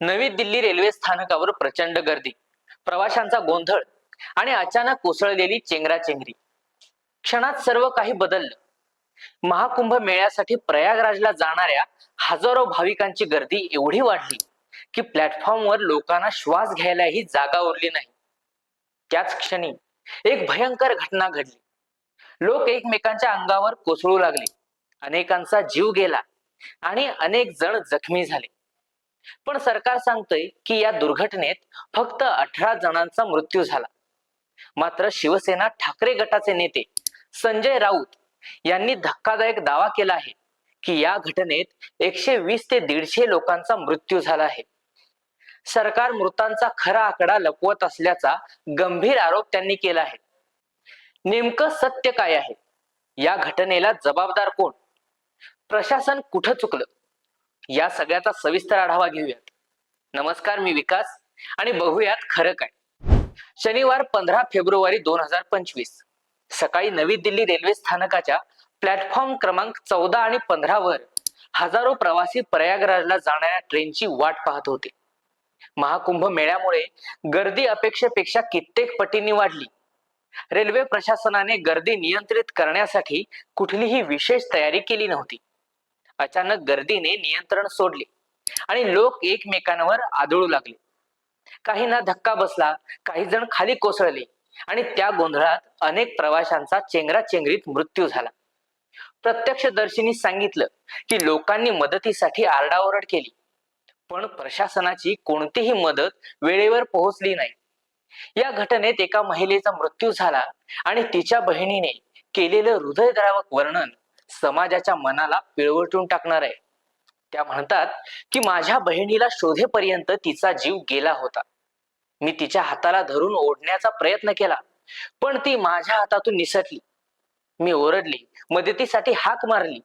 नवी दिल्ली रेल्वे स्थानकावर प्रचंड गर्दी प्रवाशांचा गोंधळ आणि अचानक कोसळलेली चेंगराचेंगरी क्षणात सर्व काही बदललं. महाकुंभ मेळ्यासाठी प्रयागराजला जाणाऱ्या हजारो भाविकांची गर्दी एवढी वाढली की प्लॅटफॉर्मवर लोकांना श्वास घ्यायलाही जागा उरली नाही. त्याच क्षणी एक भयंकर घटना घडली. लोक एकमेकांच्या अंगावर कोसळू लागले. अनेकांचा जीव गेला आणि अनेक जण जखमी झाले. पण सरकार सांगतंय की या दुर्घटनेत फक्त अठरा जणांचा मृत्यू झाला. मात्र शिवसेना ठाकरे गटाचे नेते संजय राऊत यांनी धक्कादायक दावा केला आहे की या घटनेत एकशे वीस ते दीडशे लोकांचा मृत्यू झाला आहे. सरकार मृतांचा खरा आकडा लपवत असल्याचा गंभीर आरोप त्यांनी केला आहे. नेमकं सत्य काय आहे? या घटनेला जबाबदार कोण? प्रशासन कुठं चुकलं? या सगळ्याचा सविस्तर आढावा घेऊयात. नमस्कार मी विकास आणि बघूयात खरं काय. शनिवार पंधरा फेब्रुवारी दोन हजार पंचवीस. सकाळी नवी दिल्ली रेल्वे स्थानकाच्या प्लॅटफॉर्म क्रमांक चौदा आणि पंधरा वर हजारो प्रवासी प्रयागराजला जाणाऱ्या ट्रेनची वाट पाहत होते. महाकुंभ मेळ्यामुळे गर्दी अपेक्षेपेक्षा कित्येक पटींनी वाढली. रेल्वे प्रशासनाने गर्दी नियंत्रित करण्यासाठी कुठलीही विशेष तयारी केली नव्हती. अचानक गर्दीने नियंत्रण सोडले आणि लोक एकमेकांवर आदळू लागले. काहींना धक्का बसला काही जण खाली कोसळले आणि त्या गोंधळात अनेक प्रवाशांचा चेंगराचेंगरीत मृत्यू झाला. प्रत्यक्षदर्शींनी सांगितलं की लोकांनी मदतीसाठी आरडाओरड केली पण प्रशासनाची कोणतीही मदत वेळेवर पोहोचली नाही. या घटनेत एका महिलेचा मृत्यू झाला आणि तिच्या बहिणीने केलेलं हृदयद्रावक वर्णन समाजाच्या मनाला पिळवटून टाकणार आहे. त्या म्हणतात की माझ्या बहिणीला शोधेपर्यंत तिचा जीव गेला होता. मी तिच्या हाताला धरून ओढण्याचा प्रयत्न केला पण ती माझ्या हातातून निसटली. मी ओरडली मदतीसाठी हाक मारली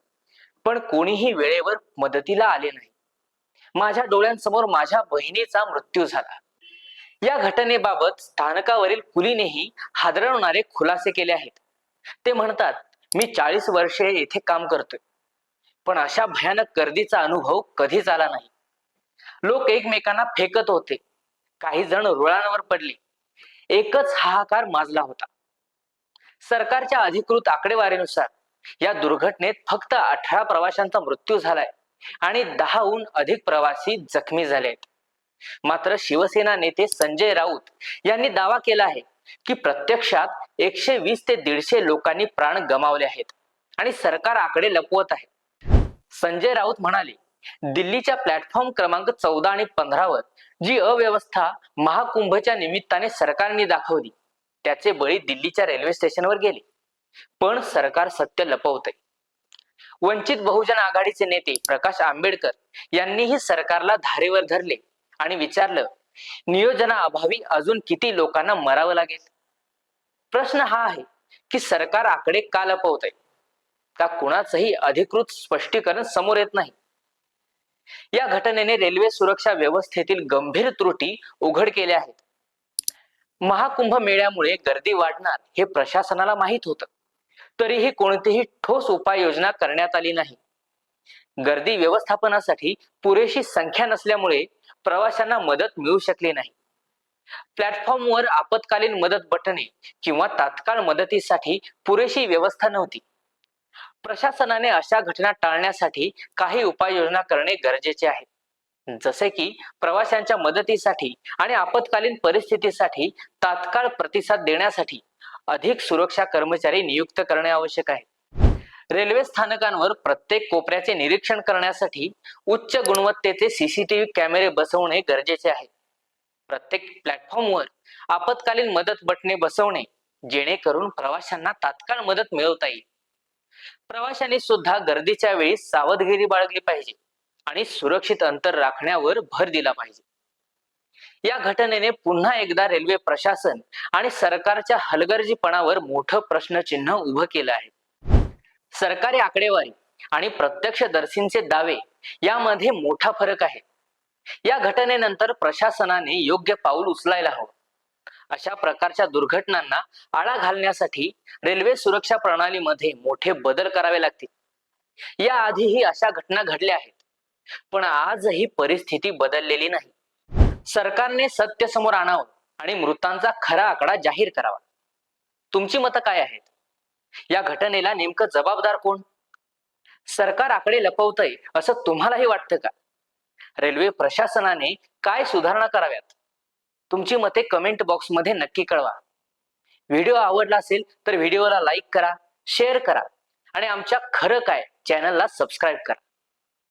पण कोणीही वेळेवर मदतीला आले नाही. माझ्या डोळ्यांसमोर माझ्या बहिणीचा मृत्यू झाला. या घटनेबाबत स्थानकावरील कुलीनेही हादरवणारे खुलासे केले आहेत. ते म्हणतात मी चाळीस वर्षे येथे काम करतोय. पण अशा भयानक गर्दीचा अनुभव कधीच आला नाही. लोक एकमेकांना फेकत होते. काही जण रुळांवर पडले. एकच हाहाकार माजला होता. सरकारच्या अधिकृत आकडेवारीनुसार या दुर्घटनेत फक्त अठरा प्रवाशांचा मृत्यू झालाय आणि दहाहून अधिक प्रवासी जखमी झाले आहेत. मात्र शिवसेना नेते संजय राऊत यांनी दावा केला आहे की प्रत्यक्षात एकशे वीस ते दीडशे लोकांनी प्राण गमावले आहेत आणि सरकार आकडे लपवत आहे. संजय राऊत म्हणाले दिल्लीच्या प्लॅटफॉर्म क्रमांक चौदा आणि पंधरावर जी अव्यवस्था महाकुंभच्या निमित्ताने सरकारने दाखवली त्याचे बळी दिल्लीच्या रेल्वे स्टेशनवर गेले. पण सरकार सत्य लपवते वंचित बहुजन आघाडीचे नेते प्रकाश आंबेडकर यांनीही सरकारला धारेवर धरले आणि विचारलं नियोजनाअभावी अजून किती लोकांना मरावं लागेल? प्रश्न हा आहे की सरकार आकडे का लपवत आहे का कुणाचंही अधिकृत स्पष्टीकरण समोर येत नाही? या घटनेने रेल्वे सुरक्षा व्यवस्थेतील गंभीर त्रुटी उघड केल्या आहेत. महाकुंभ मेळ्यामुळे गर्दी वाढणार हे प्रशासनाला माहीत होतं. तरीही कोणतीही ठोस उपाययोजना करण्यात आली नाही. गर्दी व्यवस्थापनासाठी पुरेशी संख्या नसल्यामुळे प्रवाशांना मदत मिळू शकली नाही. प्लॅटफॉर्मवर आपत्कालीन मदत बटणे किंवा तात्काळ मदतीसाठी पुरेशी व्यवस्था नव्हती. प्रशासनाने अशा घटना टाळण्यासाठी काही उपाययोजना करणे गरजेचे आहे. जसे की प्रवाशांच्या मदतीसाठी आणि आपत्कालीन परिस्थितीसाठी तात्काळ प्रतिसाद देण्यासाठी अधिक सुरक्षा कर्मचारी नियुक्त करणे आवश्यक आहे. रेल्वे स्थानकांवर प्रत्येक कोपऱ्याचे निरीक्षण करण्यासाठी उच्च गुणवत्तेचे सीसीटीव्ही कॅमेरे बसवणे गरजेचे आहे. प्रत्येक प्लॅटफॉर्मवर आपत्कालीन मदत बटणे बसवणे जेणेकरून प्रवाशांना तात्काळ मदत मिळवता येईल. प्रवाशांनी सुद्धा गर्दीच्या वेळी सावधगिरी बाळगली पाहिजे आणि सुरक्षित अंतर राखण्यावर भर दिला पाहिजे. या घटनेने पुन्हा एकदा रेल्वे प्रशासन आणि सरकारच्या हलगर्जीपणावर मोठं प्रश्नचिन्ह उभं केलं आहे. सरकारी आकडेवारी आणि प्रत्यक्षदर्शींचे दावे यामध्ये मोठा फरक आहे. या घटनेनंतर प्रशासनाने योग्य पाऊल उचलायला हवं. अशा प्रकारच्या दुर्घटनांना आळा घालण्यासाठी रेल्वे सुरक्षा प्रणालीमध्ये मोठे बदल करावे लागतील. या आधीही अशा घटना घडल्या आहेत. पण आजही परिस्थिती बदललेली नाही. सरकारने सत्य समोर आणावं आणि मृतांचा खरा आकडा जाहीर करावा. तुमची मतं काय आहेत? या घटनेला नेमकं जबाबदार कोण? सरकार आकडे लपवतंय असं तुम्हालाही वाटतं का? रेल्वे प्रशासनाने काय सुधारणा कराव्यात? तुमची मते कमेंट बॉक्समध्ये नक्की कळवा. व्हिडिओ आवडला असेल तर व्हिडिओला लाईक करा शेअर करा आणि आमच्या खरं काय? चॅनलला सबस्क्राईब करा.